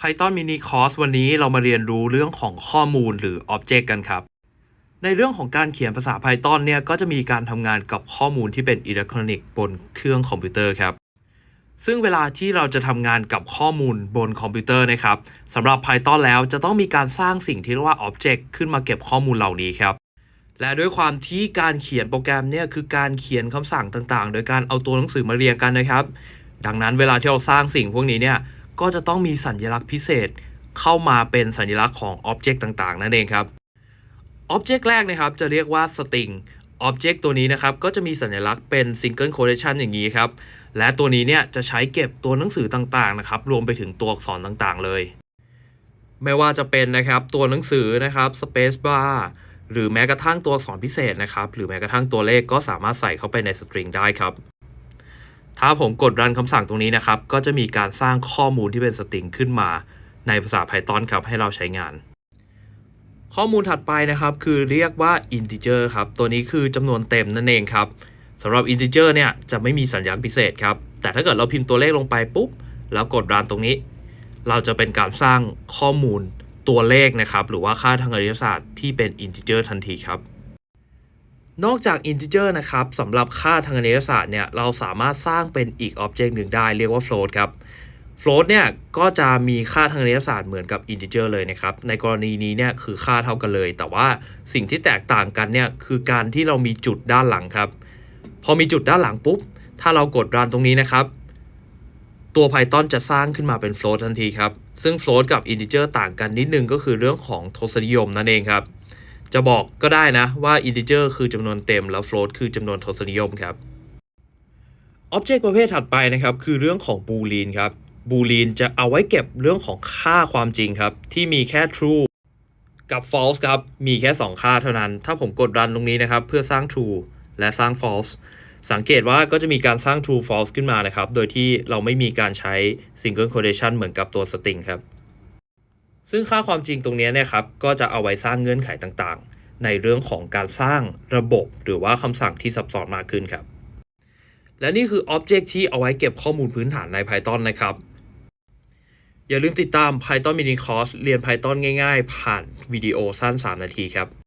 Python Mini Course วันนี้เรามาเรียนรู้เรื่องของข้อมูลหรือ Object กันครับ ในเรื่องของการเขียนภาษา Python เนี่ยก็จะมีการทำงานกับข้อมูลที่เป็นอิเล็กทรอนิกส์บนเครื่องคอมพิวเตอร์ครับ ซึ่งเวลาที่เราจะทำงานกับข้อมูลบนคอมพิวเตอร์นะครับสำหรับ Python แล้วจะต้องมีการสร้างสิ่งที่เรียกว่า Object ขึ้นมาเก็บข้อมูลเหล่านี้ครับ และด้วยความที่การเขียนโปรแกรมเนี่ยคือการเขียนคำสั่งต่างๆ โดยการเอาตัวหนังสือมาเรียงกันนะครับ ดังนั้นเวลาที่เราสร้างสิ่งพวกนี้เนี่ย ก็จะต้องมีสัญลักษณ์พิเศษเข้ามาเป็นสัญลักษณ์ของ Object ต่างๆ นั่นเองครับ Object แรกนะครับจะเรียกว่า string Object ตัวนี้นะครับก็จะมีสัญลักษณ์เป็น single quotation อย่างนี้ครับ และตัวนี้เนี่ยจะใช้เก็บตัวหนังสือต่างๆนะครับรวมไปถึงตัวอักษรต่างๆเลย ไม่ว่าจะเป็นนะครับตัวหนังสือนะครับ space bar หรือแม้กระทั่งตัวอักษรพิเศษนะครับหรือแม้กระทั่งตัวเลขก็สามารถใส่เข้าไปในสตริงได้ครับ ถ้าผมกดรันคำสั่งตรงนี้นะครับ ก็จะมีการสร้างข้อมูลที่เป็นสตริงขึ้นมาในภาษา Python ครับให้เราใช้งาน ข้อมูลถัดไปนะครับ คือเรียกว่า integer ครับ ตัวนี้คือจำนวนเต็มนั่นเองครับสำหรับ integer เนี่ยจะไม่มีสัญญาณพิเศษครับ แต่ถ้าเกิดเราพิมพ์ตัวเลขลงไปปุ๊บ แล้วกดรันตรงนี้ เราจะเป็นการสร้างข้อมูลตัวเลขนะครับ หรือว่าค่าทางคณิตศาสตร์ที่เป็น integer ทันทีครับ นอกจาก integer นะครับสำหรับค่าทางคณิตศาสตร์เนี่ยเราสามารถสร้างเป็นอีก object หนึ่งได้เรียกว่า float ครับ float เนี่ยก็จะมีค่าทางคณิตศาสตร์เหมือนกับ integer เลยนะครับ ในกรณีนี้เนี่ยคือค่าเท่ากันเลย แต่ว่าสิ่งที่แตกต่างกันเนี่ยคือการที่เรามีจุดด้านหลังครับ พอมีจุดด้านหลังปุ๊บ ถ้าเรากดรันตรงนี้นะครับ ตัว Python จะสร้างขึ้นมาเป็น float ทันทีครับ ซึ่ง float กับ integer ต่างกันนิดนึงก็คือเรื่องของทศนิยมนั่นเองครับ จะบอกก็ได้นะว่า integer คือจำนวนเต็มแล้ว float คือจำนวนทศนิยมครับ object ประเภทถัดไปนะครับ คือเรื่องของ boolean ครับ boolean จะเอาไว้เก็บเรื่องของค่าความจริงครับ ที่มีแค่ true กับ false ครับ มีแค่ 2 ค่าเท่านั้น ถ้าผมกดรันตรงนี้นะครับ เพื่อสร้าง true และสร้าง false สังเกตว่าก็จะมีการสร้าง true false ขึ้นมานะครับ โดยที่เราไม่มีการใช้ single quotation เหมือนกับตัว string ครับ ซึ่งค่าความจริงตรงนี้เนี่ยครับก็จะเอาไว้สร้างเงื่อนไขต่างๆ ในเรื่องของการสร้างระบบ หรือว่าคำสั่งที่ซับซ้อนมากขึ้นครับ และนี่คือ Object ที่เอาไว้เก็บข้อมูลพื้นฐานใน Python นะครับ อย่าลืมติดตาม Python Mini Course เรียน Python ง่ายๆ ผ่านวิดีโอสั้น 3 นาทีครับ